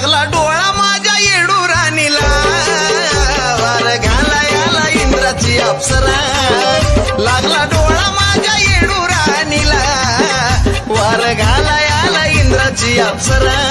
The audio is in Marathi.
लागला डोळा माझ्या येडू राणीला. वार घाला याला इंद्राची अप्सरा. लागला डोळा माझ्या येडू राणीला. वार घाला याला इंद्राची अप्सरा.